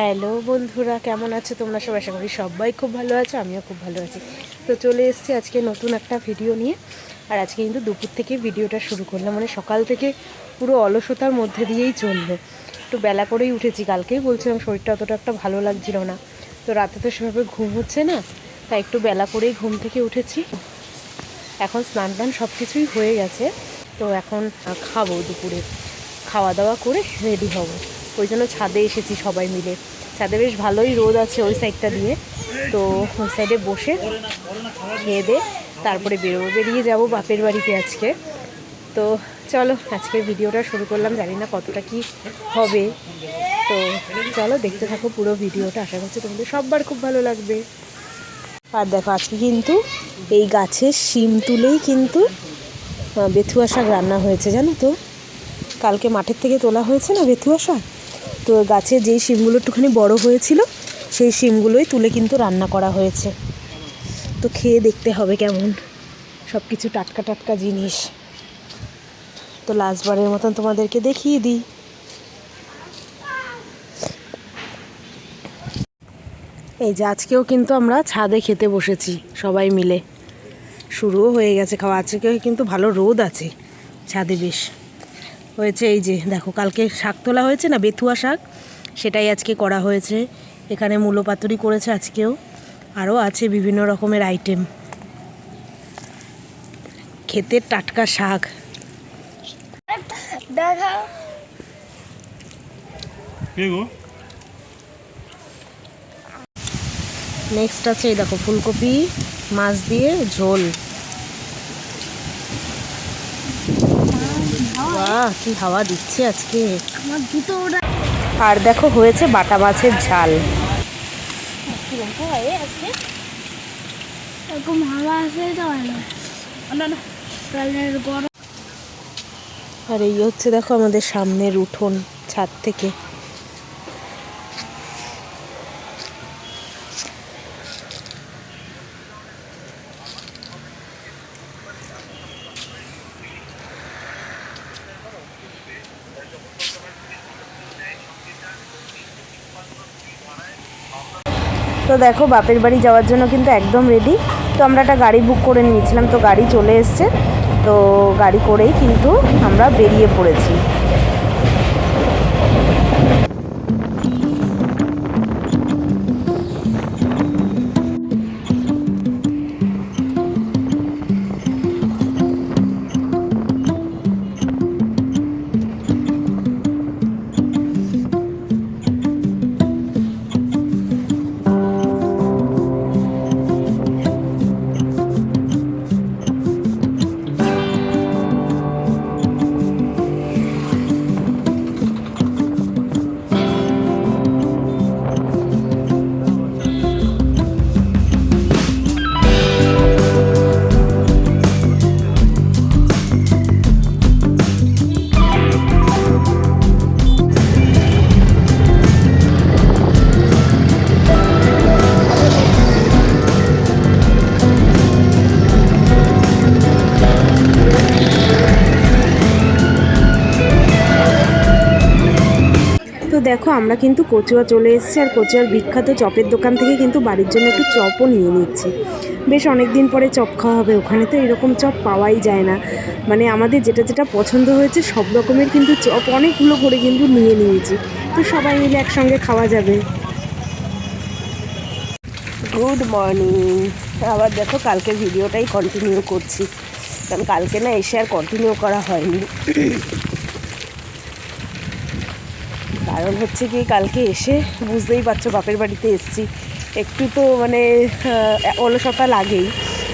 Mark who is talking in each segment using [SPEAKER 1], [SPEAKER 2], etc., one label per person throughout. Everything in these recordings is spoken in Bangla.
[SPEAKER 1] হ্যালো বন্ধুরা, কেমন আছো তোমরা? সব আশা করি সবাই খুব ভালো আছো, আমিও খুব ভালো আছি। তো চলে এসেছি আজকে নতুন একটা ভিডিও নিয়ে। আর আজকে কিন্তু দুপুর থেকে ভিডিওটা শুরু করলাম মানে সকাল থেকে পুরো অলসতার মধ্যে দিয়েই চলল। একটু বেলা করেই উঠেছি, কালকেই বলছিলাম শরীরটা অতটা একটা ভালো লাগছিল না। তো রাতে তো সেভাবে ঘুম হচ্ছে না, তাই একটু বেলা করেই ঘুম থেকে উঠেছি। এখন স্নান টান সব কিছুই হয়ে গেছে, তো এখন খাব দুপুরে। খাওয়া দাওয়া করে রেডি হব। ওই জন্য ছাদে এসেছি সবাই মিলে। ছাদে বেশ ভালোই রোদ আছে ওই সাইডটা দিয়ে। তো ওই সাইডে বসে খেয়ে দে, তারপরে বেরোবো। বেরিয়ে যাব বাপের বাড়িতে আজকে। তো চলো, আজকের ভিডিওটা শুরু করলাম। জানি না কতটা কি হবে। তো চলো, দেখতে থাকো পুরো ভিডিওটা। আশা করছি তোমাদের সববার খুব ভালো লাগবে। আর দেখো, আজকে কিন্তু এই গাছের শিম তুলেই কিন্তু বেথুয়া শাক রান্না হয়েছে, জানো তো? কালকে মাঠের থেকে তোলা হয়েছে না বেথুয়া শাক? গাছে যেই শিমগুলো একটুখানি বড় হয়েছিল, সেই শিমগুলোই তুলে কিন্তু রান্না করা হয়েছে। তো খেয়ে দেখতে হবে কেমন। সব কিছু টাটকা টাটকা জিনিস। তো লাস্টবারের মতন তোমাদেরকে দেখিয়ে দিই। এই যে আজকেও কিন্তু আমরা ছাদে খেতে বসেছি, সবাই মিলে। শুরুও হয়ে গেছে খাওয়া। আজকে কিন্তু ভালো রোদ আছে ছাদে বেশ। হয়েছে এই যে দেখো কালকে শাক তোলা হয়েছে না বেথুয়া শাক? সেটাই আজকে করা হয়েছে। এখানে মূলো পাতুরি করেছে আজকেও। আরও আছে বিভিন্ন রকমের আইটেম ক্ষেতের টাটকা শাক।
[SPEAKER 2] দেখা
[SPEAKER 1] নেক্সট আছে এই দেখো ফুলকপি মাছ দিয়ে ঝোল। কি হাওয়া দিচ্ছে আজকে?
[SPEAKER 2] আমার দুটো
[SPEAKER 1] আর দেখো হয়েছে বাটা মাছের ঝাল।
[SPEAKER 2] এরকম হাওয়া আসে? তো ভালো
[SPEAKER 1] আর এই হচ্ছে দেখো আমাদের সামনের উঠোন ছাদ থেকে। তো দেখো, বাপের বাড়ি যাওয়ার জন্য কিন্তু একদম রেডি তো আমরা একটা গাড়ি বুক করে নিয়েছিলাম, তো গাড়ি চলে এসছে। তো গাড়ি করেই কিন্তু আমরা বেরিয়ে পড়েছি। আমরা কিন্তু কচুয়া চলে এসেছি আর কচুয়ার বিখ্যাত চপের দোকান থেকে কিন্তু বাড়ির জন্য একটু চপও নিয়ে নিচ্ছি। বেশ অনেক দিন পরে চপ খাওয়া হবে, ওখানে তো এরকম চপ পাওয়াই যায় না। মানে আমাদের যেটা যেটা পছন্দ হয়েছে, সব রকমের কিন্তু চপ অনেকগুলো করে কিন্তু নিয়ে নিয়েছি। তো সবাই মিলে একসঙ্গে খাওয়া যাবে। গুড মর্নিং আবার দেখো, কালকের ভিডিওটাই কন্টিনিউ করছি। কারণ কালকে না এসে আর কন্টিনিউ করা হয়নি। কারণ হচ্ছে কি কালকে এসে বুঝতেই পারছ বাপের বাড়িতে এসেছি। একটু তো মানে অলসতা লাগেই।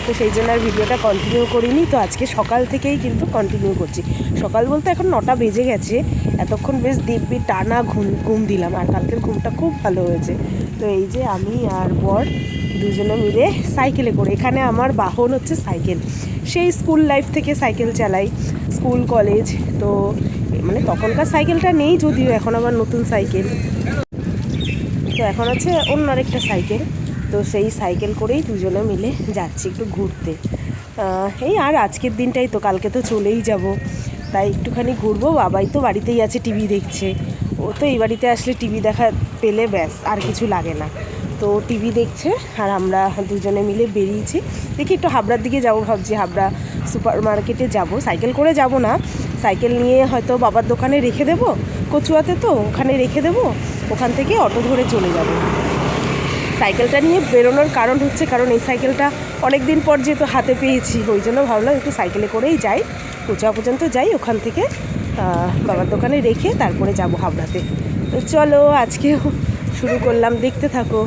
[SPEAKER 1] তো সেই জন্য আর ভিডিওটা কন্টিনিউ করিনি। তো আজকে সকাল থেকেই কিন্তু কন্টিনিউ করছি। সকাল বলতে এখন নটা বেজে গেছে। এতক্ষণ বেশ দিব্যি টানা ঘুম ঘুম দিলাম। আর কালকের ঘুমটা খুব ভালো হয়েছে। তো এই যে আমি আর বর দুজনে মিলে সাইকেলে করে, এখানে আমার বাহন হচ্ছে সাইকেল। সেই স্কুল লাইফ থেকে সাইকেল চালাই। স্কুল কলেজ তো মানে তখনকার সাইকেলটা নেই যদিও, এখন আবার নতুন সাইকেল। তো এখন আছে অন্য আরেকটা সাইকেল। তো সেই সাইকেল করেই দুজনে মিলে যাচ্ছি একটু ঘুরতে। এই আর আজকের দিনটাই তো, কালকে তো চলেই যাব। তাই একটুখানি ঘুরবো, বাবাই তো বাড়িতেই আছে, টিভি দেখছে। ও তো এই বাড়িতে আসলে টিভি দেখা পেলে ব্যাস, আর কিছু লাগে না। তো টিভি দেখছে আর আমরা দুজনে মিলে বেরিয়েছি। দেখি একটু হাবড়ার দিকে যাব ভাবছি, হাবড়া সুপার মার্কেটে যাব। সাইকেল করে যাব না। সাইকেল নিয়ে হয়তো বাবার দোকানে রেখে দেবো। কচুয়াতে তো, ওখানে রেখে দেবো। ওখান থেকে অটো ধরে চলে যাব। সাইকেলটা নিয়ে বেরোনোর কারণ হচ্ছে, কারণ এই সাইকেলটা অনেক দিন পর যেহেতু হাতে পেয়েছি, ওই জন্য ভাবলাম একটু সাইকেলে করেই যাই। কোচা পর্যন্ত যাই, ওখান থেকে বাবার দোকানে রেখে তারপরে যাব হাবড়াতে। তো চলো, আজকেও শুরু করলাম। দেখতে থাকো।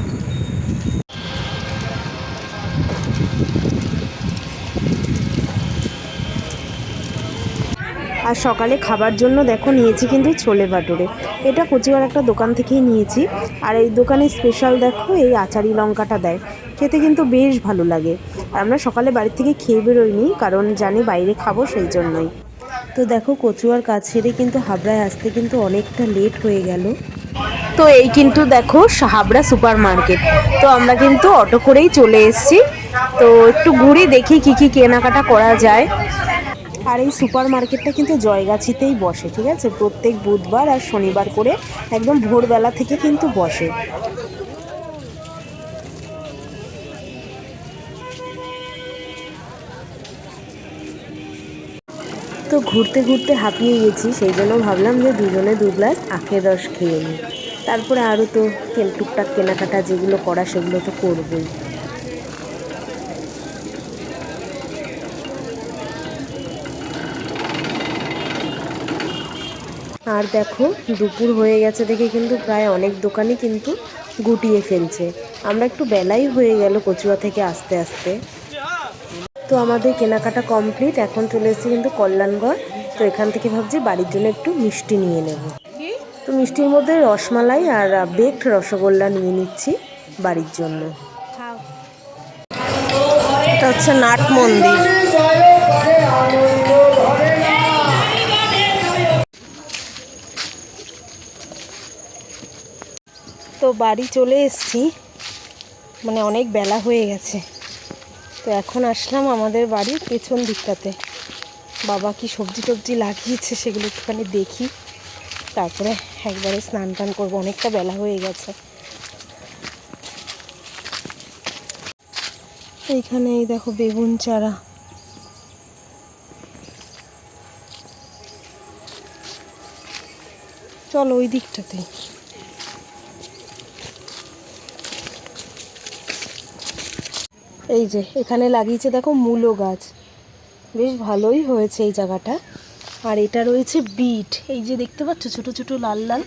[SPEAKER 1] আর সকালে খাবার জন্য দেখো নিয়েছি কিন্তু ছোলে বাটুরে এটা কচুয়ার একটা দোকান থেকেই নিয়েছি। আর এই দোকানে স্পেশাল দেখো এই আচারি লঙ্কাটা দেয়। খেতে কিন্তু বেশ ভালো লাগে। আর আমরা সকালে বাড়ি থেকে খেয়ে বেরোইনি, কারণ জানি বাইরে খাব সেই জন্যই। তো দেখো কচুয়ার কাজ ছেড়ে কিন্তু হাবড়ায় আসতে কিন্তু অনেকটা লেট হয়ে গেল। তো এই কিন্তু দেখো হাবড়া সুপার মার্কেট তো আমরা কিন্তু অটো করেই চলে এসেছি। তো একটু ঘুরে দেখি কি কি কেনাকাটা করা যায়। আর এই সুপার মার্কেটটা কিন্তু জয়গাছিতেই বসে, ঠিক আছে? প্রত্যেক বুধবার আর শনিবার করে একদম ভোরবেলা থেকে কিন্তু বসে। তো ঘুরতে ঘুরতে হাঁপিয়ে গেছি, সেই জন্য ভাবলাম যে দুজনে দু গ্লাস আখের রস খেয়ে নিই। তারপরে আরও তো টুকটাক কেনাকাটা যেগুলো করা সেগুলো তো করবোই। আর দেখো দুপুর হয়ে গেছে দেখে কিন্তু প্রায় অনেক দোকানই কিন্তু গুটিয়ে ফেলছে। আমরা একটু বেলাই হয়ে গেল কচুয়া থেকে আস্তে আস্তে। তো আমাদের কেনাকাটা কমপ্লিট এখন চলে এসেছি কিন্তু কল্যাণগড়। তো এখান থেকে ভাবছি বাড়ির জন্য একটু মিষ্টি নিয়ে নেব। তো মিষ্টির মধ্যে রসমালাই আর বেকড রসগোল্লা নিয়ে নিচ্ছি বাড়ির জন্য। এটা হচ্ছে নাট মন্দির। বাড়ি চলে এসেছি। মানে অনেক বেলা হয়ে গেছে। তো এখন আসলাম আমাদের বাড়ির পেছন দিকটাতে। বাবা কি সবজি টবজি লাগিয়েছে সেগুলো একটুখানি দেখি। তারপরে একবারে স্নান টান করব। অনেকটা বেলা হয়ে গেছে। এইখানে এই দেখো বেগুন চারা। চলো ওই দিকটাতেই এই যে, এখানে লাগিয়েছে দেখো মূলো গাছ। বেশ ভালোই হয়েছে এই জায়গাটা। আর এটা রয়েছে বিট। এই যে দেখতে পাচ্ছ, ছোট ছোট লাল লাল।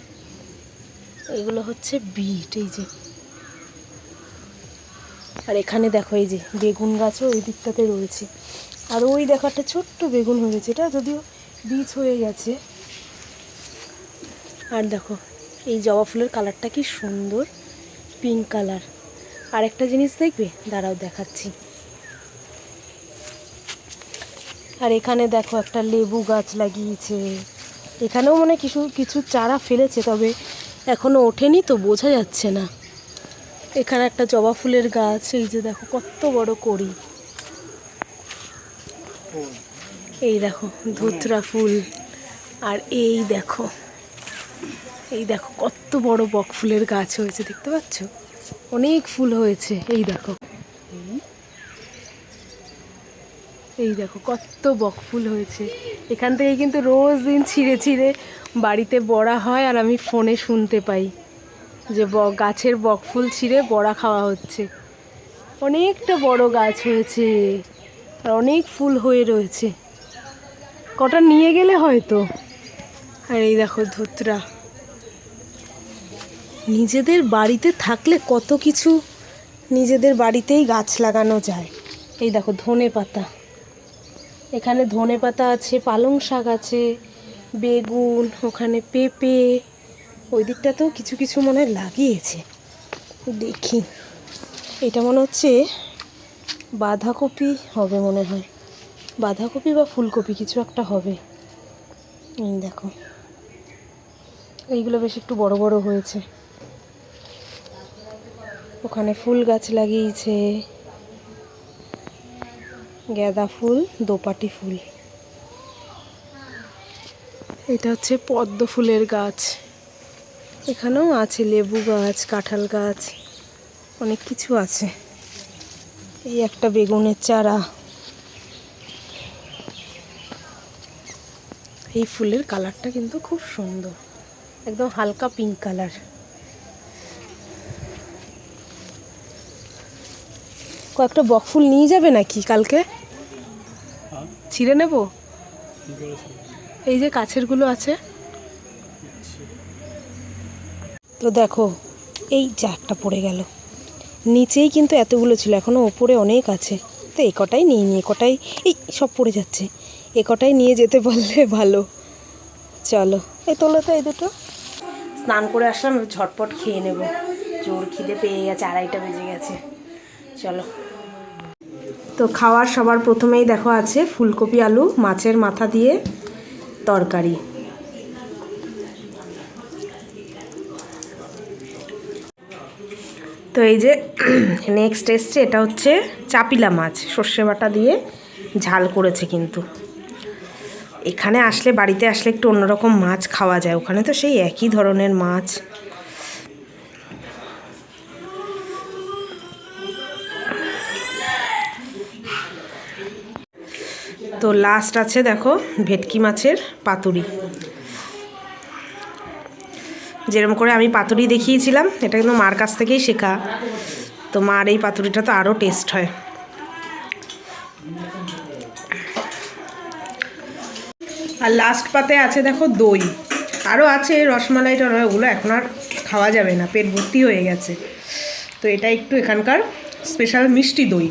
[SPEAKER 1] এগুলো হচ্ছে বিট, এই যে। আর এখানে দেখো এই যে, বেগুন গাছও ওই দিকটাতে রয়েছে। আর ওই দেখো একটা ছোট্ট বেগুন হয়েছে, এটা যদিও বীজ হয়ে গেছে। আর দেখো, এই জবা ফুলের কালারটা কি সুন্দর, পিঙ্ক কালার। আর একটা জিনিস দেখবে? দাঁড়াও, দেখাচ্ছি। আর এখানে দেখো একটা লেবু গাছ লাগিয়েছে। এখানেও মনে কিছু কিছু চারা ফেলেছে, তবে এখনও ওঠেনি তো বোঝা যাচ্ছে না। এখানে একটা জবা ফুলের গাছ, এই যে দেখো কত বড় করি এই দেখো, ধুতরা ফুল। আর এই দেখো এই দেখো কত বড় বক ফুলের গাছ হয়েছে, দেখতে পাচ্ছ? অনেক ফুল হয়েছে। এই দেখো। এই দেখো, কত বক ফুল হয়েছে। এখান থেকে কিন্তু রোজ দিন ছিঁড়ে ছিঁড়ে বাড়িতে বড়া হয় আর আমি ফোনে শুনতে পাই যে ব গাছের বক ফুল ছিঁড়ে বড়া খাওয়া হচ্ছে। অনেকটা বড় গাছ হয়েছে আর অনেক ফুল হয়ে রয়েছে। কটা নিয়ে গেলে হয়তো? আর এই দেখো ধুতরা। নিজেদের বাড়িতে থাকলে কত কিছু নিজেদের বাড়িতেই গাছ লাগানো যায়। এই দেখো ধনে পাতা। এখানে ধনে পাতা আছে, পালং শাক আছে, বেগুন, ওখানে পেঁপে। ওই দিকটাতেও কিছু কিছু মনে লাগিয়েছে। দেখি। এটা মনে হচ্ছে বাঁধাকপি হবে মনে হয়। বাঁধাকপি বা ফুলকপি কিছু একটা হবে। এই দেখো। এইগুলো বেশ একটু বড় বড় হয়েছে। ওখানে ফুল গাছ লাগিয়েছে। গাঁদা ফুল, দোপাটি ফুল। এটা হচ্ছে পদ্ম ফুলের গাছ। এখানেও আছে লেবু গাছ, কাঁঠাল গাছ, অনেক কিছু আছে। এই একটা বেগুনের চারা। এই ফুলের কালারটা কিন্তু খুব সুন্দর। একদম হালকা পিঙ্ক কালার। কয়েকটা বকফুল নিয়ে যাবে নাকি কালকে? ছিঁড়ে নেব? এই যে কাছেরগুলো আছে। তো দেখো, এই যা পড়ে গেল। নিচেই কিন্তু এতগুলো ছিল এখনও ওপরে অনেক আছে। তো এ কটাই নিয়ে নিয়ে কটাই, এই সব পড়ে যাচ্ছে। এ কটাই নিয়ে যেতে পারলে ভালো। চলো, এই তোলো তো এই দুটো। স্নান করে আসলাম ঝটপট খেয়ে নেব। জোর খিদে পেয়ে গেছে, আড়াইটা বেজে গেছে। চলো। তো খাওয়ার সবার প্রথমেই দেখো আছে ফুলকপি আলু, মাছের মাথা দিয়ে তরকারি। তো এই যে নেক্সট এসছে, এটা হচ্ছে চাপিলা মাছ, সর্ষে বাটা দিয়ে ঝাল করেছে কিন্তু। এখানে আসলে, বাড়িতে আসলে একটু অন্যরকম মাছ খাওয়া যায়। ওখানে তো সেই একই ধরনের মাছ। লাস্ট আছে, দেখো, ভেটকি মাছের পাতুরি। যেরকম করে আমি পাতুরি দেখিয়েছিলাম, এটা কিন্তু মার কাছ থেকেই শেখা। তো মার এই পাতুরিটা তো আরও টেস্ট হয়। আর লাস্ট পাতে আছে, দেখো, দই। আরও আছে, রসমালাই টরমালাই ওগুলো এখন আর খাওয়া যাবে না, পেট ভর্তি হয়ে গেছে। তো এটা একটু এখানকার স্পেশাল মিষ্টি দই।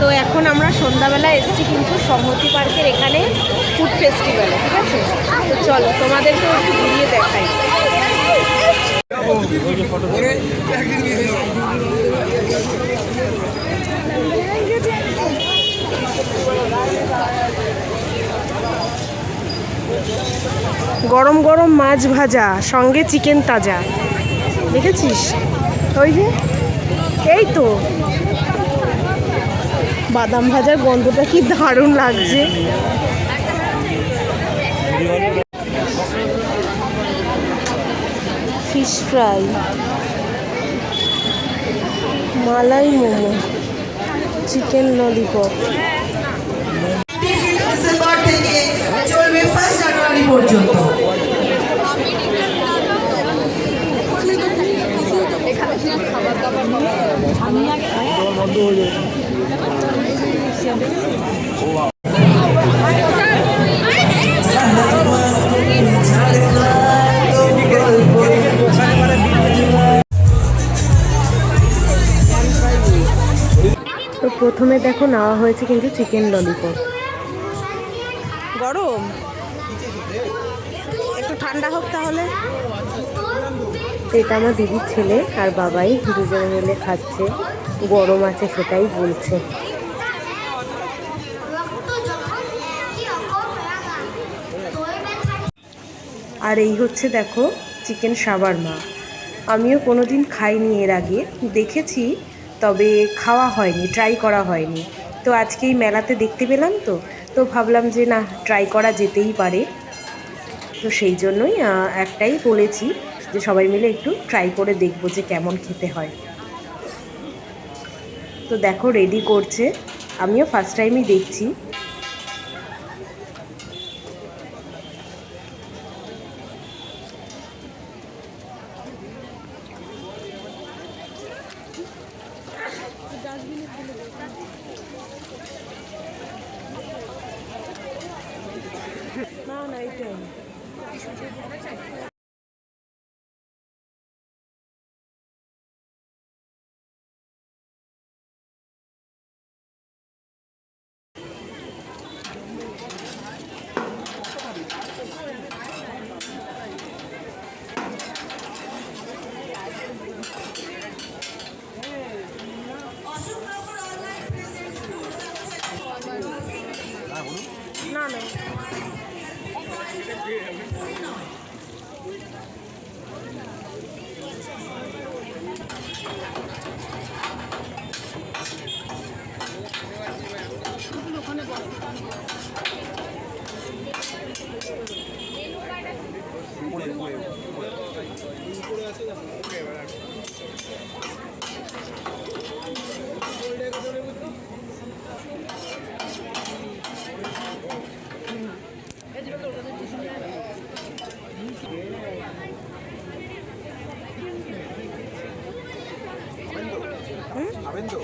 [SPEAKER 1] তো এখন আমরা সন্ধ্যাবেলা এসেছি কিন্তু সংহতি পার্কের এখানে ফুড ফেস্টিভ্যালে ঠিক আছে? তো চলো তোমাদেরকে একটু ঘুরিয়ে দেখাই। গরম গরম মাছ ভাজা, সঙ্গে চিকেন তাজা। দেখেছিস? ওই যে এই তো। বাদাম ভাজার গন্ধটা কি দারুণ লাগছে। Fish fry malai momo. Chicken lollipop
[SPEAKER 3] December পর্যন্ত
[SPEAKER 1] তো প্রথমে দেখো নেওয়া হয়েছে কিন্তু চিকেন ললিপপ। গরম? একটু ঠান্ডা হোক তাহলে। এটা আমার দিদির ছেলে আর বাবাই দুজনে মিলে খাচ্ছে গরম আছে সেটাই বলছে। আর এই হচ্ছে দেখো চিকেন সাবারমা। আমিও কোনো দিন খাইনি এর আগে, দেখেছি, তবে খাওয়া হয়নি ট্রাই করা হয়নি। তো আজকে এই মেলাতে দেখতে পেলাম তো তো ভাবলাম যে না ট্রাই করা যেতেই পারে। তো সেই জন্যই একটাই বলেছি যে সবাই মিলে একটু ট্রাই করে দেখব যে কেমন খেতে হয়। তো দেখো রেডি করছে। আমিও ফার্স্ট টাইমই দেখছি। না না। নয় এটাই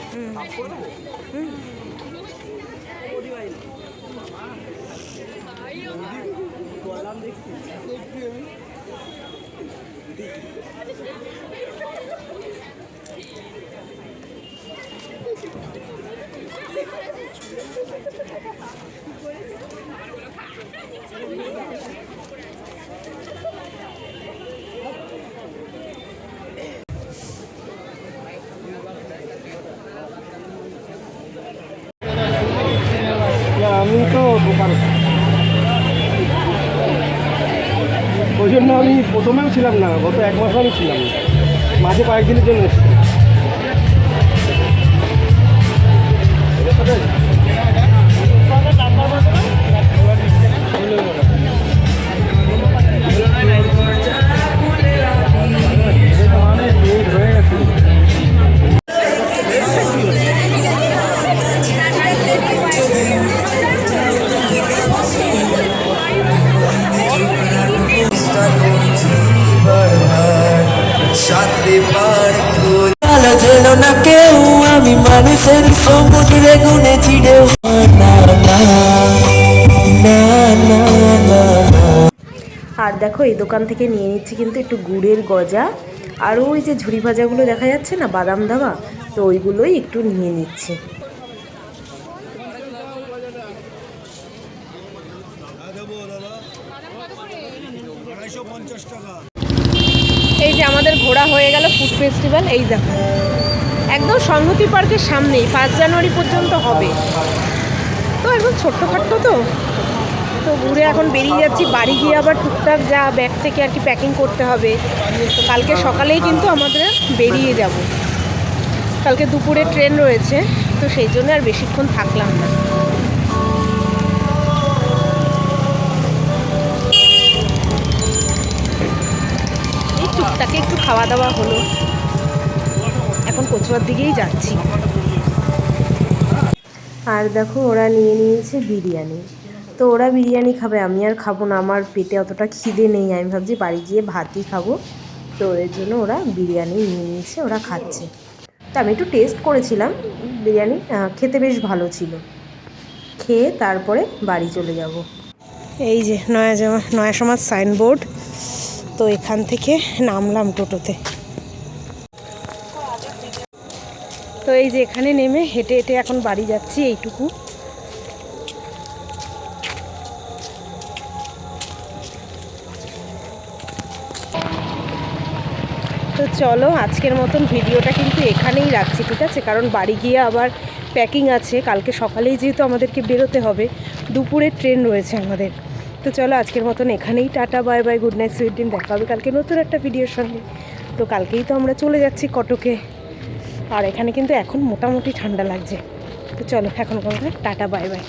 [SPEAKER 1] না না
[SPEAKER 4] আমি তো ওই জন্য আমি প্রথমেও ছিলাম না, গত এক মাস আমি ছিলাম। মাঝে কয়েকদিনের জন্য এসেছি।
[SPEAKER 5] না কেউ আমি মানুষের সমুদ্রে গুনে ছিড়েও না না না না। না
[SPEAKER 1] আর দেখো এই দোকান থেকে নিয়ে নিচ্ছি কিন্তু একটু গুড়ের গজা। আর ওই যে ঝুড়ি ভাজাগুলো দেখা যাচ্ছে না বাদাম দাবা তো ওইগুলোই একটু নিয়ে নিচ্ছি। এই যে আমাদের ঘোরা হয়ে গেল ফুড ফেস্টিভ্যাল এই দেখো। একদম সংহতি পার্কের সামনেই, পাঁচ জানুয়ারি পর্যন্ত হবে। তো একদম ছোট্টখাট্টো তো। তো ঘুরে এখন বেরিয়ে যাচ্ছি, বাড়ি গিয়ে আবার টুকটাক যা ব্যাগ থেকে আর কি প্যাকিং করতে হবে। তো কালকে সকালেই কিন্তু আমাদের বেরিয়ে যাব। কালকে দুপুরে ট্রেন রয়েছে, তো সেই জন্য আর বেশিক্ষণ থাকলাম না। এই টুকটাকে একটু খাওয়া দাওয়া হলো। এখন কচুয়ার দিকেই যাচ্ছি। আর দেখো, ওরা নিয়ে নিয়েছে বিরিয়ানি। তো ওরা বিরিয়ানি খাবে, আমি আর খাব না। আমার পেটে অতটা খিদে নেই, আমি ভাবছি বাড়ি গিয়ে ভাতই খাব। তো এর জন্য ওরা বিরিয়ানি নিয়ে নিয়েছে, ওরা খাচ্ছে। তো আমি একটু টেস্ট করেছিলাম বিরিয়ানি খেতে বেশ ভালো ছিল। খেয়ে তারপরে বাড়ি চলে যাব। এই যে নয়া জামা, নয়া সমাজ সাইনবোর্ড। তো এখান থেকে নামলাম টোটোতে। তো এই যে এখানে নেমে হেঁটে হেঁটে এখন বাড়ি যাচ্ছি এইটুকু। তো চলো, আজকের মতন ভিডিওটা কিন্তু এখানেই রাখছি, ঠিক আছে? কারণ বাড়ি গিয়ে আবার প্যাকিং আছে, কালকে সকালেই যেহেতু আমাদেরকে বেরোতে হবে, দুপুরে ট্রেন রয়েছে আমাদের। তো চলো, আজকের মতন এখানেই tata bye bye good night sweet dream দেখা হবে কালকে নতুন একটা ভিডিওর সঙ্গে। তো কালকেই তো আমরা চলে যাচ্ছি কটকে। আর এখানে কিন্তু এখন মোটামুটি ঠান্ডা লাগছে। তো চলো এখন টাটা বাই বাই।